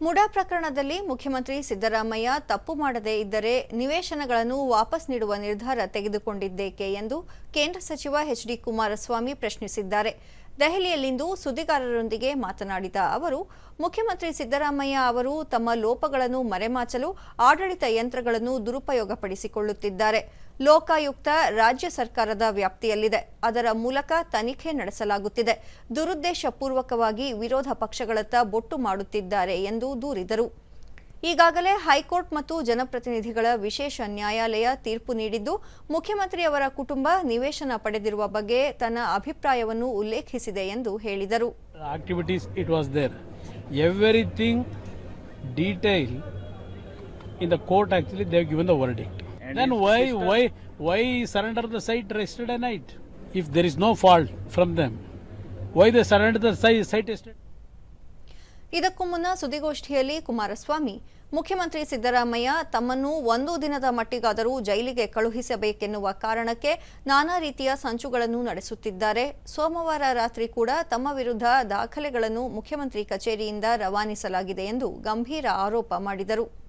ಮುಡಾ ಪ್ರಕರಣದಲ್ಲಿ ಮುಖ್ಯಮಂತ್ರಿ ಸಿದ್ದರಾಮಯ್ಯ ತಪ್ಪು ಮಾಡದೇ ಇದ್ದರೆ ನಿವೇಶನಗಳನ್ನು ವಾಪಸ್ ನೀಡುವ ನಿರ್ಧಾರ ತೆಗೆದುಕೊಂಡಿದ್ದೇಕೆ ಎಂದು ಕೇಂದ್ರ ಸಚಿವ ಎಚ್ ಡಿ ಕುಮಾರಸ್ವಾಮಿ ಪ್ರಶ್ನಿಸಿದ್ದಾರೆ. ದೆಹಲಿಯಲ್ಲಿಂದು ಸುದ್ದಿಗಾರರೊಂದಿಗೆ ಮಾತನಾಡಿದ ಅವರು, ಮುಖ್ಯಮಂತ್ರಿ ಸಿದ್ದರಾಮಯ್ಯ ಅವರು ತಮ್ಮ ಲೋಪಗಳನ್ನು ಮರೆಮಾಚಲು ಆಡಳಿತ ಯಂತ್ರಗಳನ್ನು ದುರುಪಯೋಗಪಡಿಸಿಕೊಳ್ಳುತ್ತಿದ್ದಾರೆ. ಲೋಕಾಯುಕ್ತ ರಾಜ್ಯ ಸರ್ಕಾರದ ವ್ಯಾಪ್ತಿಯಲ್ಲಿದೆ. ಅದರ ಮೂಲಕ ತನಿಖೆ ನಡೆಸಲಾಗುತ್ತಿದೆ. ದುರುದ್ದೇಶಪೂರ್ವಕವಾಗಿ ವಿರೋಧ ಪಕ್ಷಗಳತ್ತ ಬೊಟ್ಟು ಮಾಡುತ್ತಿದ್ದಾರೆ ಎಂದು ದೂರಿದರು. ಈಗಾಗಲೇ ಹೈಕೋರ್ಟ್ ಮತ್ತು ಜನಪ್ರತಿನಿಧಿಗಳ ವಿಶೇಷ ನ್ಯಾಯಾಲಯ ತೀರ್ಪು ನೀಡಿದ್ದು ಮುಖ್ಯಮಂತ್ರಿಯವರ ಕುಟುಂಬ ನಿವೇಶನ ಪಡೆದಿರುವ ಬಗ್ಗೆ ತನ್ನ ಅಭಿಪ್ರಾಯವನ್ನು ಉಲ್ಲೇಖಿಸಿದೆ ಎಂದು ಹೇಳಿದರು. Activities it was there everything detail in the court actually they've given the verdict then why why why surrender the site rested a night if there is no fault from them why they surrender the si site rested ಇದಕ್ಕೂ ಮುನ್ನ ಸುದ್ದಿಗೋಷ್ಠಿಯಲ್ಲಿ ಕುಮಾರಸ್ವಾಮಿ, ಮುಖ್ಯಮಂತ್ರಿ ಸಿದ್ದರಾಮಯ್ಯ ತಮ್ಮನ್ನು ಒಂದು ದಿನದ ಮಟ್ಟಿಗಾದರೂ ಜೈಲಿಗೆ ಕಳುಹಿಸಬೇಕೆನ್ನುವ ಕಾರಣಕ್ಕೆ ನಾನಾ ರೀತಿಯ ಸಂಚುಗಳನ್ನು ನಡೆಸುತ್ತಿದ್ದಾರೆ. ಸೋಮವಾರ ರಾತ್ರಿ ಕೂಡ ತಮ್ಮ ವಿರುದ್ಧ ದಾಖಲೆಗಳನ್ನು ಮುಖ್ಯಮಂತ್ರಿ ಕಚೇರಿಯಿಂದ ರವಾನಿಸಲಾಗಿದೆ ಎಂದು ಗಂಭೀರ ಆರೋಪ ಮಾಡಿದರು.